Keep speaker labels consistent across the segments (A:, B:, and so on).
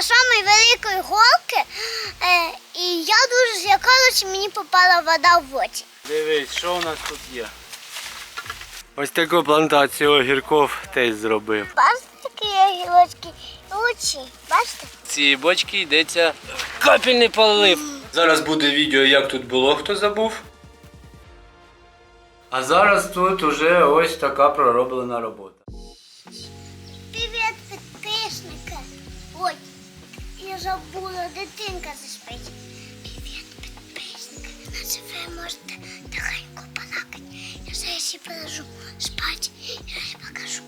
A: на самої великої голки, е, і я дуже злякалася, мені попала вода в очі.
B: Дивись, що у нас тут є. Ось таку плантацію огірков теж зробив.
A: Бачите, такі гілочки очі, бачите?
B: Ці бочки йдеться капельний полив. Зараз буде відео, як тут було, хто забув. А зараз тут уже ось така пророблена робота.
A: Забула, дитинка заспить. Привіт, підписники. На це ви можете тихенько балакати. Я зараз положу спати. Я зараз покажу.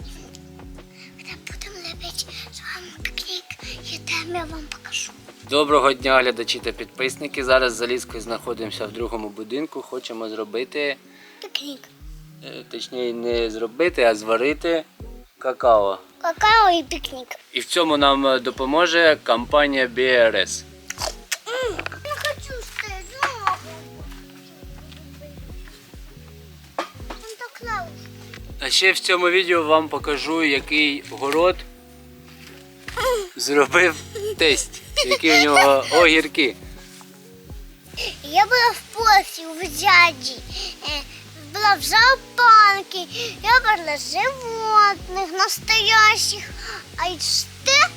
A: Коли будемо лепити з вами пікнік, і там я вам покажу.
B: Доброго дня, глядачі та підписники. Зараз з Аліскою знаходимося в другому будинку. Хочемо зробити,
A: Пікнік.
B: е, точніше, не зробити, а зварити какао.
A: Какао і пікнік.
B: І в цьому нам е, допоможе компанія BRS.
A: Я хочу стоять дома. Санта-Клаус.
B: А ще в цьому відео вам покажу, який город зробив тесть, які в нього огірки.
A: Я була в Польщі, в дяді, була в зоопарку, я бачила животних настоящих, а ще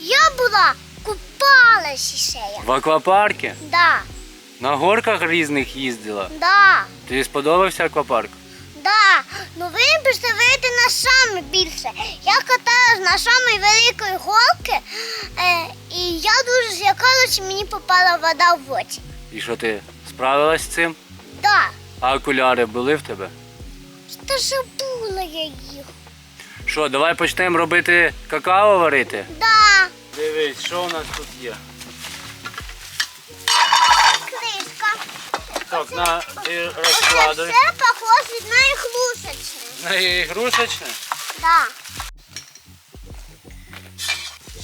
A: я була купалась ще я.
B: В аквапарку
A: Да,
B: на горках різних їздила.
A: да,
B: Тобі сподобався аквапарк?
A: да. Ну ви представляєте на саме більше. Я каталась на самої великої голки, е, і я дуже злякалася, мені попала вода в очі.
B: І що ти справилась з цим?
A: Да,
B: А окуляри були в тебе?
A: та забула я їх.
B: Що, давай почнемо робити какао варити?
A: Да.
B: Дивись, що у нас тут є.
A: Кришка.
B: Так, на розкладуй.
A: все похоже на іглушечне.
B: На ігрушечне.
A: Да.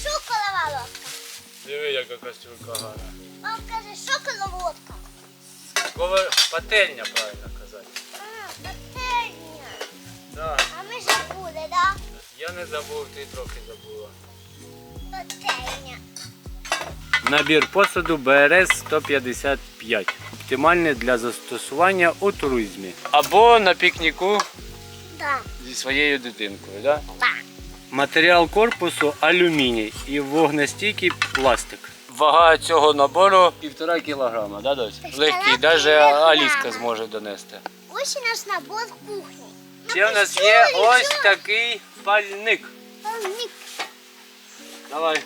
A: Лодка.
B: Диви, яка костюрка гарна.
A: Вам каже шоколова
B: Кова пательня, правильно казати.
A: А, бактерія.
B: Да.
A: А ми забули, да?
B: Я не забув, ти трохи забула.
A: Бактерія.
B: Набір посуду БРС 155. Оптимальний для застосування у туризмі. Або на пікніку
A: Да.
B: зі своєю дитинкою. Да?
A: Да.
B: Матеріал корпусу алюміній і вогнестійкий пластик. Вага цього набору півтора кілограма, да, дось? Легкий, навіть. Аліска зможе донести.
A: Ось у нас набор кухні.
B: Ще в нас є ось такий пальник.
A: Пальник.
B: Давай.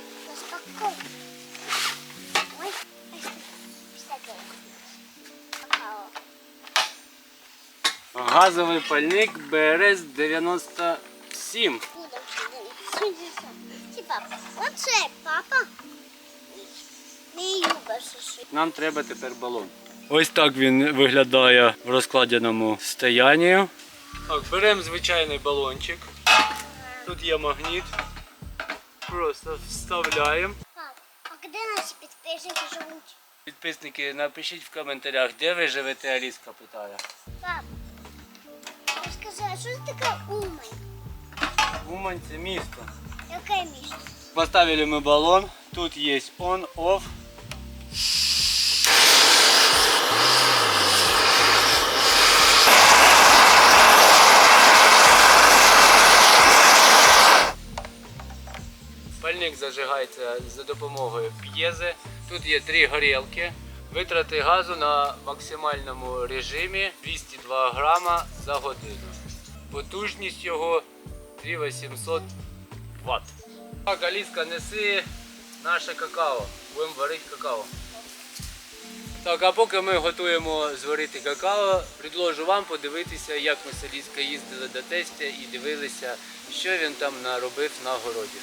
B: Газовий пальник БРС 97.
A: Будемо сюди. Ці папа. Оце папа.
B: Нам треба тепер балон. Ось так він виглядає в розкладеному стоянні. Так, беремо звичайний балончик. Тут є магніт. Просто вставляємо.
A: Пап, а де наші підписники живуть?
B: Підписники, напишіть в коментарях, де ви живете, Аліска питає.
A: Пап, розкажи, а що це таке Умань?
B: Умань це місто.
A: Яке місто?
B: Поставили мы баллон. Тут есть on, off. Зажигається за допомогою п'єзи. Тут є три горілки. Витрати газу на максимальному режимі 202 грама за годину. Потужність його 3800 Вт. Так, Аліска, неси наше какао. Будемо варити какао. Так, а поки ми готуємо зварити какао, предложу вам подивитися, як ми з Аліскою їздили до тестя і дивилися, що він там наробив на городі.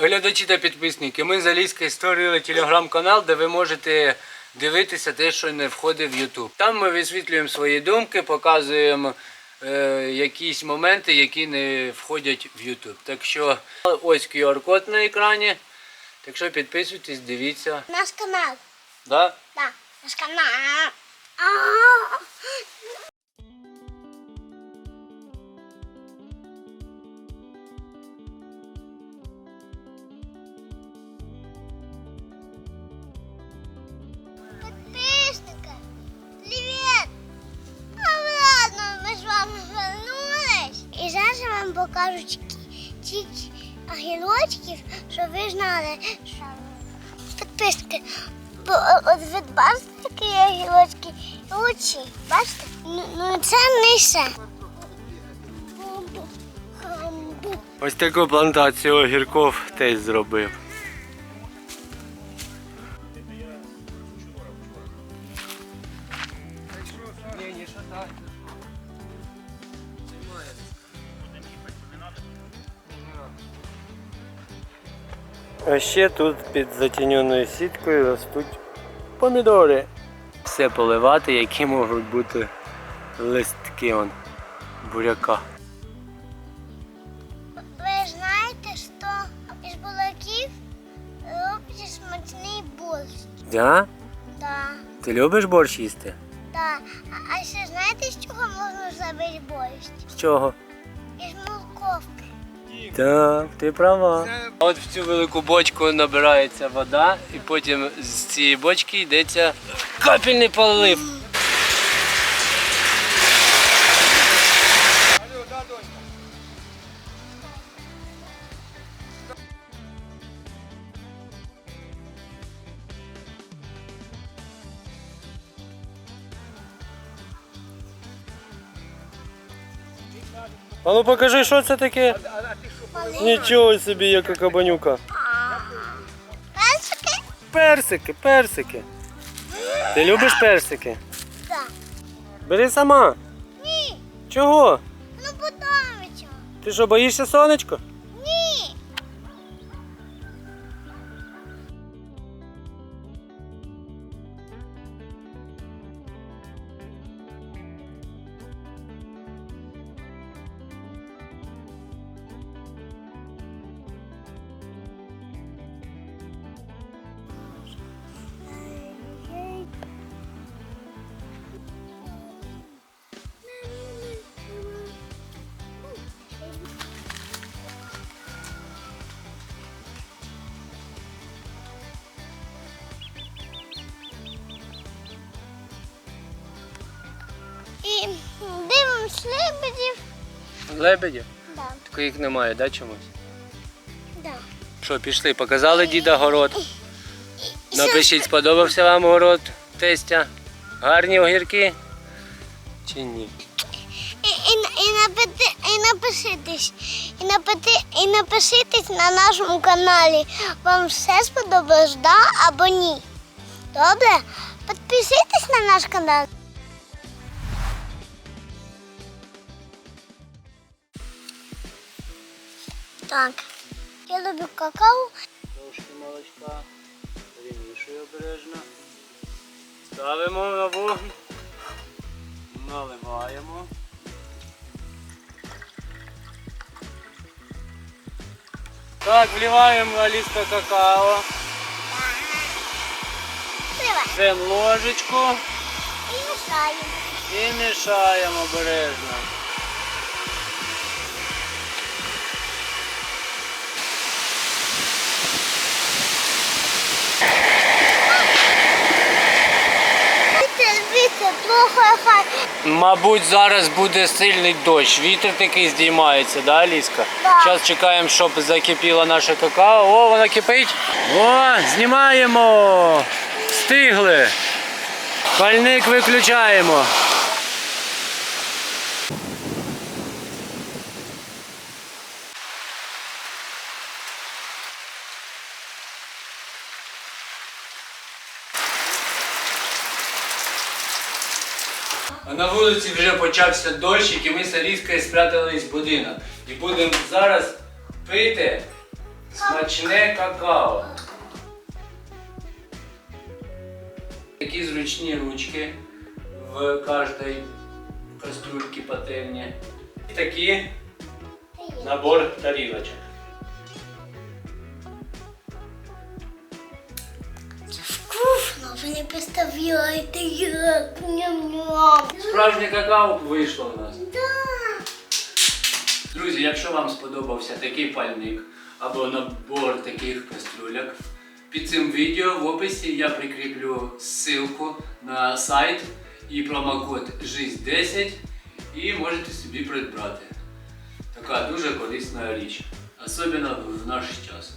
B: Глядачі та підписники, ми з створили телеграм-канал, де ви можете дивитися те, що не входить в YouTube. Там ми висвітлюємо свої думки, показуємо е, якісь моменти, які не входять в YouTube. Так що ось QR-код на екрані. Так що підписуйтесь, дивіться.
A: Наш канал.
B: Да?
A: Да, наш канал. Покажу ті агілочків, щоб ви знали, що підписки. Бо от ви бачите такі агілочки і очі. Бачите? Ну, ну це не все.
B: Ось таку плантацію огірков теж зробив. А ще тут під затіненою сіткою ростуть помідори. Все поливати, які можуть бути листки он, буряка.
A: Ви знаєте, що із булаків роблять смачний борщ.
B: Да?
A: Да,
B: Ти любиш борщ їсти?
A: да. А, а ще знаєте, з чого можна зробити борщ?
B: З чого?
A: Із морковки.
B: Так, ти права. От в цю велику бочку набирається вода, і потім з цієї бочки йдеться капельний полив. А ну покажи, що це таке? Нічого собі, яка кабанюка.
A: Персики?
B: Персики, персики. Ти любиш персики?
A: Так.
B: Бери сама.
A: Ні.
B: Чого?
A: Ну подавиться.
B: Ти що, боїшся сонечко?
A: Лебедів.
B: Лебедів.
A: Да.
B: Тільки їх немає, да, чомусь?
A: Да.
B: Що, пішли, показали діда город. Напишіть, сподобався вам город тестя. Гарні огірки? Чи ні?
A: І, і, і, напити, і напишитесь на нашому каналі. Вам все сподобалось, да або ні? Добре? Підписуйтесь на наш канал. Так, я люблю какао.
B: Трошки молочка. Перемішую обережно. Ставимо на вогонь. Наливаємо. Так, вливаємо Аліска какао. Беремо ложечку
A: І мішаємо.
B: і мішаємо обережно.
A: Вітер, вітер, плохо хай.
B: Мабуть, зараз буде сильний дощ. Вітер такий здіймається, да, Аліска?
A: Так.
B: Зараз чекаємо, щоб закипіло наше какао. О, воно кипить. О, знімаємо. Встигли. Пальник виключаємо. На вулиці вже почався дощик, і ми з Аліскою спрятались в будинок. І будемо зараз пити смачне какао. Такі зручні ручки в кожній кастрюльці пательні. І такий набор тарілочок.
A: Ви не представляєте, як ням-ням.
B: Справжнє какао вийшло у нас.
A: Да.
B: Друзі, якщо вам сподобався такий пальник або набор таких кастрюляк, під цим відео в описі я прикріплю ссылку на сайт і промокод ЖИЗ10 і можете собі придбати. Така дуже корисна річ, особливо в наш час.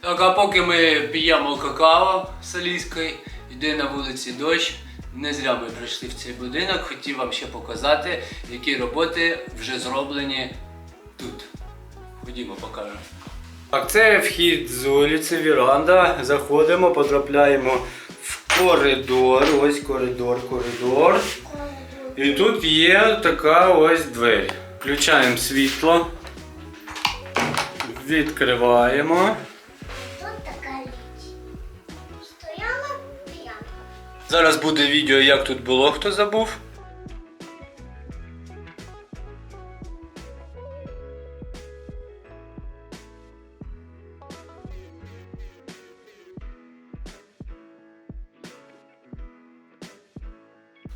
B: Так, а поки ми п'ємо какао салійське, йде на вулиці дощ. Не зря ми прийшли в цей будинок. Хотів вам ще показати, які роботи вже зроблені тут. Ходімо, покажемо. Так, це вхід з вулиці Віранда. Заходимо, потрапляємо в коридор. Ось коридор, коридор. І тут є така ось двері. Включаємо світло. Відкриваємо. Зараз буде відео, як тут було, хто забув.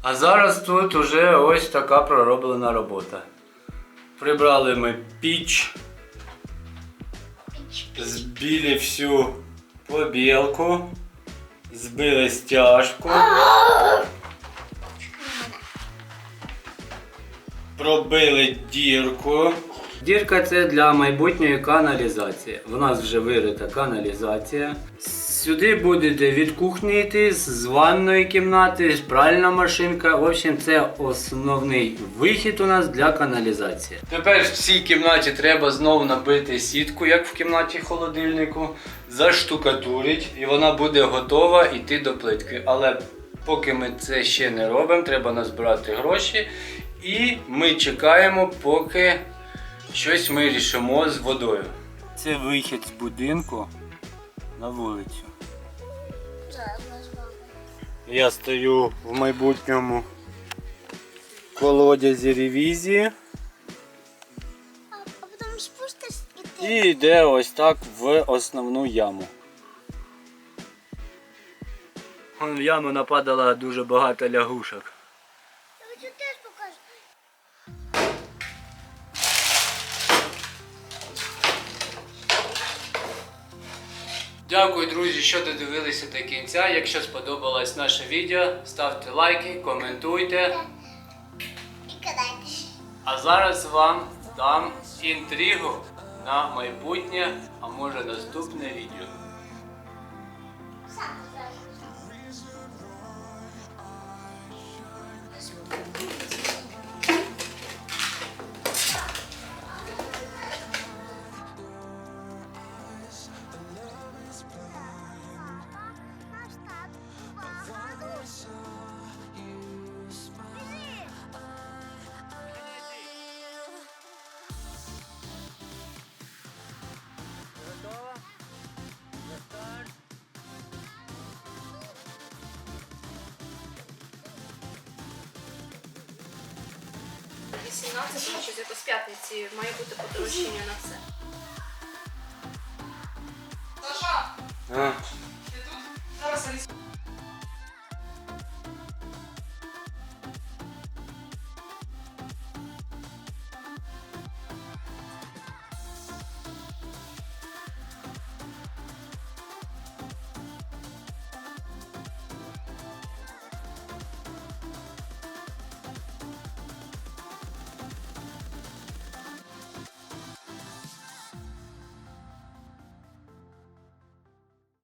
B: А зараз тут уже ось така пророблена робота. Прибрали ми піч,
A: Піч.
B: збили всю побілку, збили стяжку. Пробили дірку. Дірка це для майбутньої каналізації. В нас вже вирита каналізація. Сюди будете від кухні йти, з ванної кімнати, пральна машинка. В общем, це основний вихід у нас для каналізації. Тепер в цій кімнаті треба знову набити сітку, як в кімнаті холодильнику, заштукатурить, і вона буде готова йти до плитки. Але поки ми це ще не робимо, треба назбирати гроші. І ми чекаємо, поки щось ми рішимо з водою. Це вихід з будинку на вулицю. Я стою в майбутньому колодязі ревізії
A: А, а потім спустишся і ти.
B: і йде ось так в основну яму. В яму нападало дуже багато лягушок. Дякую, друзі, що додивилися до кінця. Якщо сподобалось наше відео, ставте лайки, коментуйте. А зараз вам дам інтригу на майбутнє, а може наступне відео.
C: 18, тому що з п'ятниці має бути подорожчання на все. Саша,
B: А,